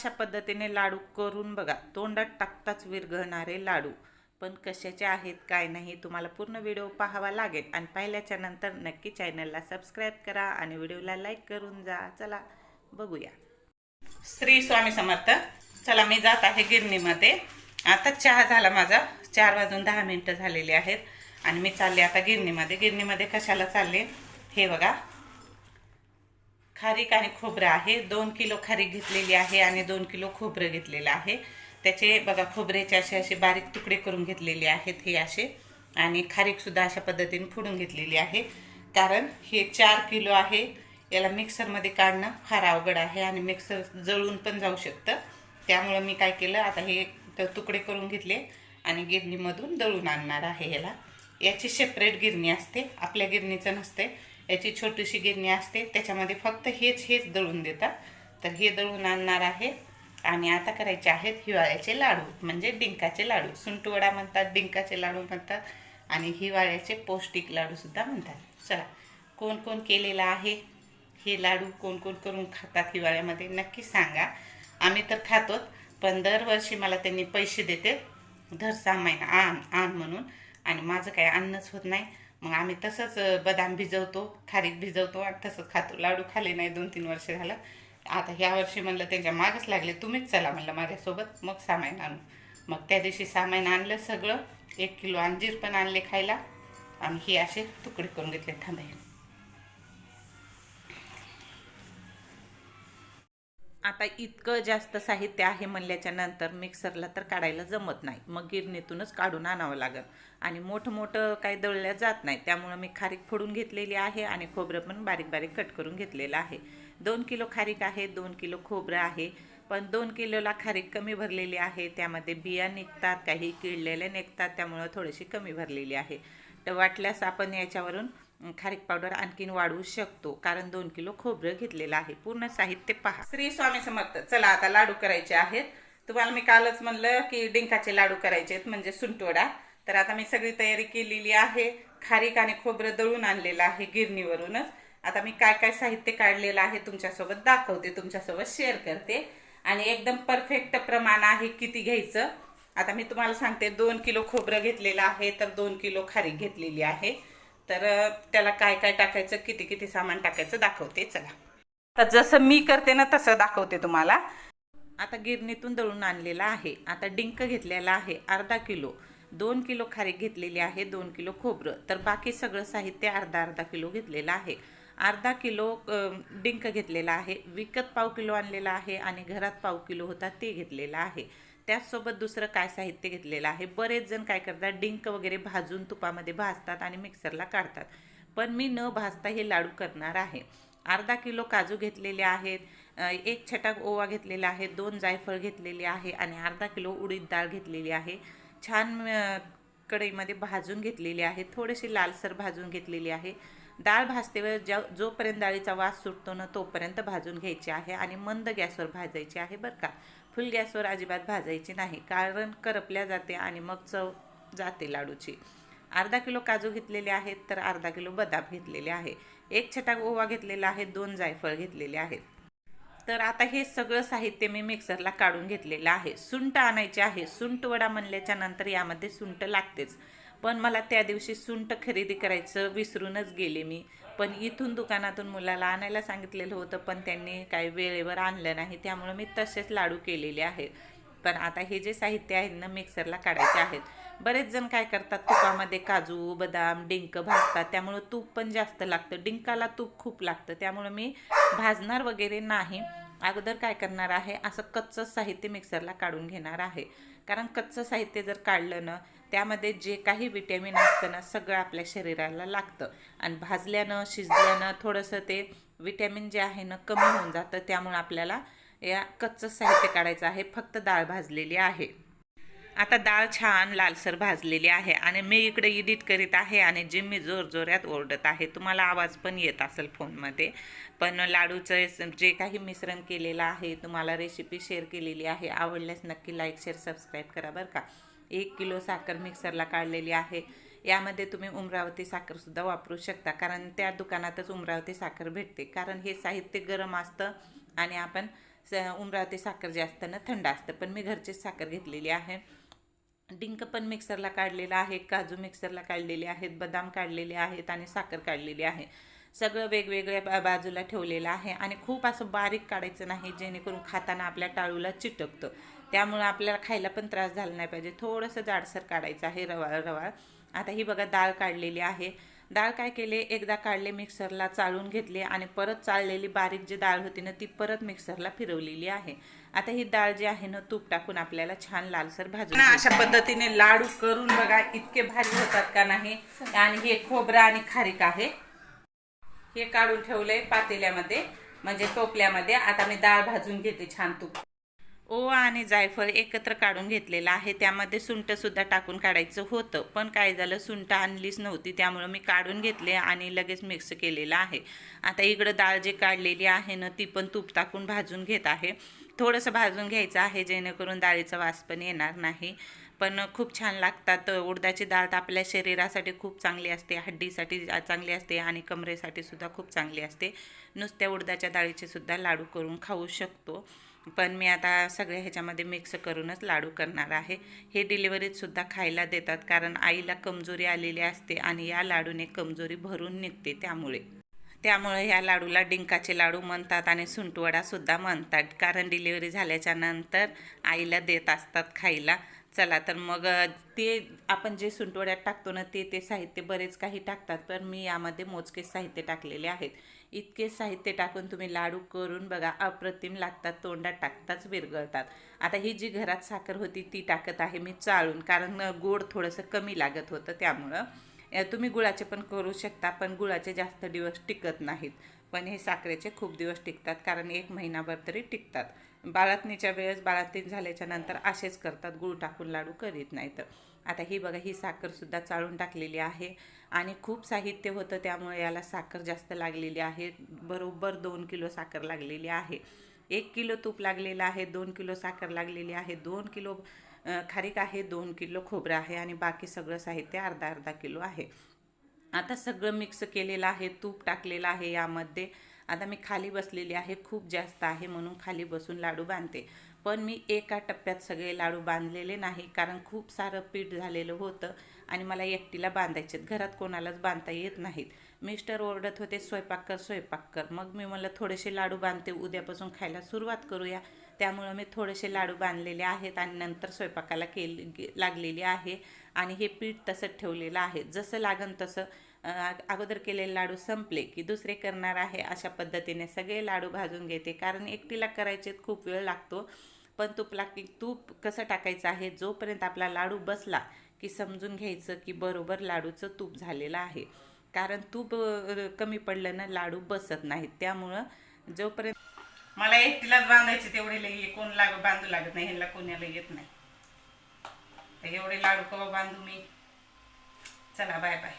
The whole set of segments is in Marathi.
अशा पद्धतीने लाडू करून बघा. तोंडात टाकताच विरघळणारे लाडू. पण कशाचे आहेत काय नाही तुम्हाला पूर्ण व्हिडिओ पाहावा लागेल. आणि पाहिल्याच्या नंतर नक्की चॅनलला सबस्क्राईब करा आणि व्हिडिओला लाईक करून जा. चला बघूया. श्री स्वामी समर्थ. चला मी जात आहे गिरणीमध्ये. आता चहा झाला माझा. चार वाजून दहा मिनटं झालेली आहेत. आणि मी चालले आता गिरणीमध्ये. गिरणीमध्ये कशाला चालले? हे बघा. खारीक आणि खोबरं आहे. दोन किलो खारीक घेतलेली आहे आणि दोन किलो खोबरं घेतलेलं आहे. त्याचे बघा खोबऱ्याचे असे असे बारीक तुकडे करून घेतलेले आहेत हे असे. आणि खारीकसुद्धा अशा पद्धतीने फोडून घेतलेली आहे. कारण हे चार किलो आहे. याला मिक्सरमध्ये काढणं फार अवघड आहे आणि मिक्सर जळून पण जाऊ शकतं. त्यामुळं मी काय केलं आता हे तुकडे करून घेतले आणि गिरणीमधून दळून आणणार आहे याला. याची सेपरेट गिरणी असते. आपल्या गिरणीचं नसते. याची छोटीशी गिरणी असते त्याच्यामध्ये फक्त हेच हेच दळून देतात. तर हे दळून आणणार आहे. आणि आता करायचे आहेत हिवाळ्याचे लाडू म्हणजे डिंकाचे लाडू. सुंटवडा म्हणतात डिंकाचे लाडू म्हणतात. आणि हिवाळ्याचे पौष्टिक लाडूसुद्धा म्हणतात. चला कोण कोण केलेला आहे हे लाडू? कोण कोण करून खातात हिवाळ्यामध्ये? नक्की सांगा. आम्ही तर खातोच पण दरवर्षी मला त्यांनी पैसे देते. दर सहा महिना आण आण म्हणून. आणि माझं काही अन्नच होत नाही. मग आम्ही तसंच बदाम भिजवतो खारीक भिजवतो आणि तसंच खातो. लाडू खाले नाही दोन तीन वर्ष झालं. आता ह्या वर्षी म्हणलं त्यांच्या मागच लागले तुम्हीच चला म्हणलं माझ्यासोबत मग सामान आणू. मग त्या दिवशी सामान आणलं सगळं एक किलो अंजीर पण आणले खायला. आणि हे असे तुकडे करून घेतले थांबायला आता इतकं जास्त साहित्य आहे म्हणल्याच्या नंतर मिक्सरला तर काढायला जमत नाही. मग गिरणीतूनच काढून आणावं लागेल. आणि मोठं मोठं काही दळल्या जात नाही. त्यामुळं मी खारीक फोडून घेतलेली आहे आणि खोबरं पण बारीक बारीक कट करून घेतलेलं आहे. दोन किलो खारीक आहे दोन किलो खोबरं आहे. पण दोन किलोला खारीक कमी भरलेली आहे. त्यामध्ये बिया निघतात काही किडलेल्या निघतात. त्यामुळं थोडीशी कमी भरलेली आहे. तर वाटल्यास आपण याच्यावरून खारीक पावडर आणखीन वाढवू शकतो. कारण दोन किलो खोबरं घेतलेलं आहे. पूर्ण साहित्य पहा. श्री स्वामी समर्थ चला आता लाडू करायचे आहेत. तुम्हाला मी कालच म्हणलं की डिंकाचे लाडू करायचे आहेत म्हणजे सुंटवडा. तर आता मी सगळी तयारी केलेली आहे. खारीक आणि खोबरं दळून आणलेलं आहे गिरणीवरूनच. आता मी काय काय साहित्य काढलेलं आहे तुमच्यासोबत दाखवते तुमच्यासोबत शेअर करते. आणि एकदम परफेक्ट प्रमाण आहे किती घ्यायचं. आता मी तुम्हाला सांगते दोन किलो खोबरं घेतलेलं आहे तर दोन किलो खारीक घेतलेली आहे. तर त्याला काय काय टाकायचं किती किती सामान टाकायचं दाखवते चला. तर जसं मी करते ना तसं दाखवते तुम्हाला. आता गिरणीतून दळून आणलेला आहे. आता डिंक घेतलेला आहे अर्धा किलो. दोन किलो खारीक घेतलेली आहे दोन किलो खोबरं. तर बाकी सगळं साहित्य अर्धा अर्धा किलो घेतलेलं आहे. अर्धा किलो डिंक घेतलेला आहे. विकत पाव किलो आणलेला आहे आणि घरात पाव किलो होता ते घेतलेलं आहे. त्याचसोबत दुसरं काय साहित्य घेतलेलं आहे? बरेच जण काय करतात? डिंक वगैरे भाजून तुपामध्ये भाजतात आणि मिक्सरला काढतात. पण मी न भाजता हे लाडू करणार आहे. अर्धा किलो काजू घेतलेले आहेत. एक छटाक ओवा घेतलेला आहे. दोन जायफळ घेतलेले आहे आणि अर्धा किलो उडीद डाळ घेतलेली आहे. छान कढईमध्ये भाजून घेतलेली आहे. थोडीशी लालसर भाजून घेतलेली आहे. डाळ भाजतेवर ज्या जोपर्यंत डाळीचा वास सुटतो ना तोपर्यंत भाजून घ्यायची आहे आणि मंद गॅसवर भाजायची आहे बरं का. फुल गॅसवर अजिबात भाजायची नाही कारण करपल्या जाते आणि मग चव जाते लाडूची. अर्धा किलो काजू घेतलेले आहेत तर अर्धा किलो बदाम घेतलेले आहे. एक छटाक ओवा घेतलेला आहे दोन जायफळ घेतलेले आहेत. तर आता हे सगळं साहित्य मी मिक्सरला काढून घेतलेलं आहे. सुंट आणायचे आहे. सुंट वडा म्हणल्याच्या नंतर यामध्ये सुंट लागतेच. पण मला त्या दिवशी सुंट खरेदी करायचं विसरूनच गेले मी. पण इथून दुकानातून मुलाला आणायला सांगितलेलं होतं पण त्यांनी काही वेळेवर आणलं नाही. त्यामुळं मी तसेच लाडू केलेले आहेत. पण आता हे जे साहित्य आहे ना मिक्सरला काढायचे आहेत. बरेच जण काय करतात तुपामध्ये काजू बदाम डिंक भाजतात. त्यामुळं तूप पण जास्त लागतं. डिंकाला तूप खूप लागतं. त्यामुळं मी भाजणार वगैरे नाही. अगोदर काय करणार आहे असं कच्चं साहित्य मिक्सरला काढून घेणार आहे. कारण कच्चं साहित्य जर काढलं ना त्यामध्ये जे काही विटॅमिन असतं ना सगळं आपल्या शरीराला लागतं. आणि भाजल्यानं शिजल्यानं थोडंसं ते विटॅमिन जे आहे ना कमी होऊन जातं. त्यामुळे आपल्याला या कच्चं साहित्य काढायचं आहे. फक्त डाळ भाजलेली आहे. आता डाळ छान लालसर भाजलेली आहे. आणि मी इकडे एडिट करीत आहे आणि जिम्मी मी जोरात ओरडत आहे तुम्हाला आवाज पण येत असेल फोनमध्ये. पण लाडूचं जे काही मिश्रण केलेलं आहे तुम्हाला रेसिपी शेअर केलेली आहे आवडल्यास नक्की लाईक शेअर सबस्क्राईब करा बरं का. एक किलो साखर मिक्सरला काढलेली आहे. यामध्ये तुम्ही उमरावती साखरसुद्धा वापरू शकता. कारण त्या दुकानातच उमरावती साखर भेटते. कारण हे साहित्य गरम असतं आणि आपण स उमरावती साखर जे असतं ना थंड असतं. पण मी घरचीच साखर घेतलेली आहे. डिंक पण मिक्सरला काढलेला आहे. काजू मिक्सरला काढलेले आहेत. बदाम काढलेले आहेत आणि साखर काढलेली आहे. सगळं वेगवेगळ्या बा बाजूला ठेवलेलं आहे. आणि खूप असं बारीक काढायचं नाही जेणेकरून खाताना आपल्या टाळूला चिटकतं. त्यामुळं आपल्याला खायला पण त्रास झाला नाही पाहिजे. थोडंसं जाडसर काढायचं आहे रवाळ रवाळ. आता ही बघा डाळ काढलेली आहे. डाळ काय केले? एकदा काढले मिक्सरला चाळून घेतले आणि परत चाळलेली बारीक जी डाळ होती ना ती परत मिक्सरला फिरवलेली आहे. आता ही डाळ जी आहे ना तूप टाकून आपल्याला छान लालसर भाजून अशा पद्धतीने लाडू करून बघा इतके भारी होतात का नाही? आणि हे खोबरं आणि खारीक आहे. हे काढून ठेवलंय पातेल्यामध्ये म्हणजे टोपल्यामध्ये. आता मी डाळ भाजून घेते छान तूप. ओवा आणि जायफळ एकत्र काढून घेतलेलं आहे. त्यामध्ये सुंठ सुद्धा टाकून काढायचं होतं. पण काय झालं सुंठ आणलीच नव्हती. त्यामुळं मी काढून घेतले आणि लगेच मिक्स केलेलं आहे. आता इकडं डाळ जी काढलेली आहे ना ती पण तूप टाकून भाजून घेत आहे. थोडंसं भाजून घ्यायचं आहे जेणेकरून डाळीचा वास पण येणार नाही. पण खूप छान लागतात. उडदाची डाळ तर आपल्या शरीरासाठी खूप चांगली असते हड्डीसाठी चांगली असते आणि कमरेसाठी सुद्धा खूप चांगली असते. नुसत्या उडदाच्या डाळीचे सुद्धा लाडू करून खाऊ शकतो. पण मी आता सगळ्या ह्याच्यामध्ये मिक्स करूनच लाडू करणार आहे. हे डिलिव्हरीतसुद्धा खायला देतात कारण आईला कमजोरी आलेली असते आणि या लाडूने कमजोरी भरून निघते त्यामुळे. त्यामुळे ह्या लाडूला डिंकाचे लाडू म्हणतात आणि सुंटवडासुद्धा म्हणतात. कारण डिलिव्हरी झाल्याच्यानंतर आईला देत असतात खायला. चला तर मग ते आपण जे सुंटवड्यात टाकतो ना ते ते साहित्य बरेच काही टाकतात पण मी यामध्ये मोजके साहित्य टाकलेले आहेत. इतके साहित्य टाकून तुम्ही लाडू करून बघा अप्रतिम लागतात तोंडात टाकताच विरघळतात. आता ही जी घरात साखर होती ती टाकत आहे मी चाळून कारण गोड थोडंसं कमी लागत होतं त्यामुळं. तुम्ही गुळाचे पण करू शकता पण गुळाचे जास्त दिवस टिकत नाहीत. पण हे साखरेचे खूप दिवस टिकतात कारण एक महिनाभर तरी टिकतात. बाळातणीच्या वेळेस बाळातीन झाल्याच्यानंतर असेच करतात गुळ टाकून लाडू करीत नाहीत. आता ही बघा ही साखरसुद्धा चाळून टाकलेली आहे आणि खूप साहित्य होतं त्यामुळे याला साखर जास्त लागलेली आहे. बरोबर दोन किलो साखर लागलेली आहे. एक किलो तूप लागलेलं आहे दोन किलो साखर लागलेली आहे दोन किलो खारीक आहे दोन किलो खोबरं आहे आणि बाकी सगळं साहित्य अर्धा अर्धा किलो आहे. आता सगळं मिक्स केलेलं आहे तूप टाकलेलं आहे यामध्ये. आता मी खाली बसलेली आहे खूप जास्त आहे म्हणून खाली बसून लाडू बांधते. पण मी एका टप्प्यात सगळे लाडू बांधलेले नाही कारण खूप सारं पीठ झालेलं होतं आणि मला एकटीला बांधायचे घरात कोणालाच बांधता येत नाहीत. मिस्टर ओरडत होते स्वयंपाक कर स्वयंपाक कर. मग मी मला थोडेसे लाडू बांधते उद्यापासून खायला सुरुवात करूया. त्यामुळं मी थोडेसे लाडू बांधलेले आहेत आणि नंतर स्वयंपाकाला केली गे- लागलेली आहे. आणि हे पीठ तसंच ठेवलेलं आहे. जसं लागन तसं अगोदर केलेले लाडू संपले की दुसरे करणार आहे अशा पद्धतीने सगळे लाडू भाजून घेते. कारण एकटीला करायचे खूप वेळ लागतो. पण तूप की तूप कसं टाकायचं आहे? जोपर्यंत आपला लाडू बसला की समजून घ्यायचं की बरोबर लाडूचं तूप झालेलं आहे. कारण तूप कमी पडलं ना लाडू बसत नाहीत. त्यामुळं जोपर्यंत मला एकटीलाच बांधायचे तेवढे लई कोण लाग बांधू लागत नाही. ह्याला कोणाला येत नाही. एवढे लाडू कवा बांधू मी. चला बाय बाय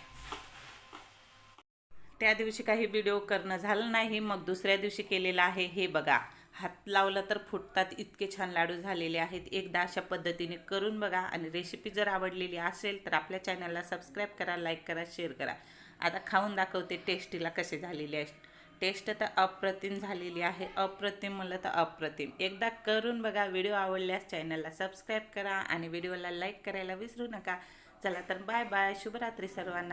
त्या दिवशी काही व्हिडिओ करणं झालं नाही मग दुसऱ्या दिवशी केलेलं आहे हे बघा. हात लावलं तर फुटतात इतके छान लाडू झालेले आहेत. एकदा अशा पद्धतीने करून बघा आणि रेसिपी जर आवडलेली असेल तर आपल्या चॅनलला सबस्क्राईब करा लाईक करा शेअर करा. आता खाऊन दाखवते टेस्टीला कसे झालेले आहे टेस्ट तर अप्रतिम झालेली आहे. अप्रतिम म्हणलं तर अप्रतिम. एकदा करून बघा व्हिडिओ आवडल्यास चॅनलला सबस्क्राईब करा आणि व्हिडिओला लाईक करायला विसरू नका. चला तर बाय बाय. शुभरात्री सर्वांना.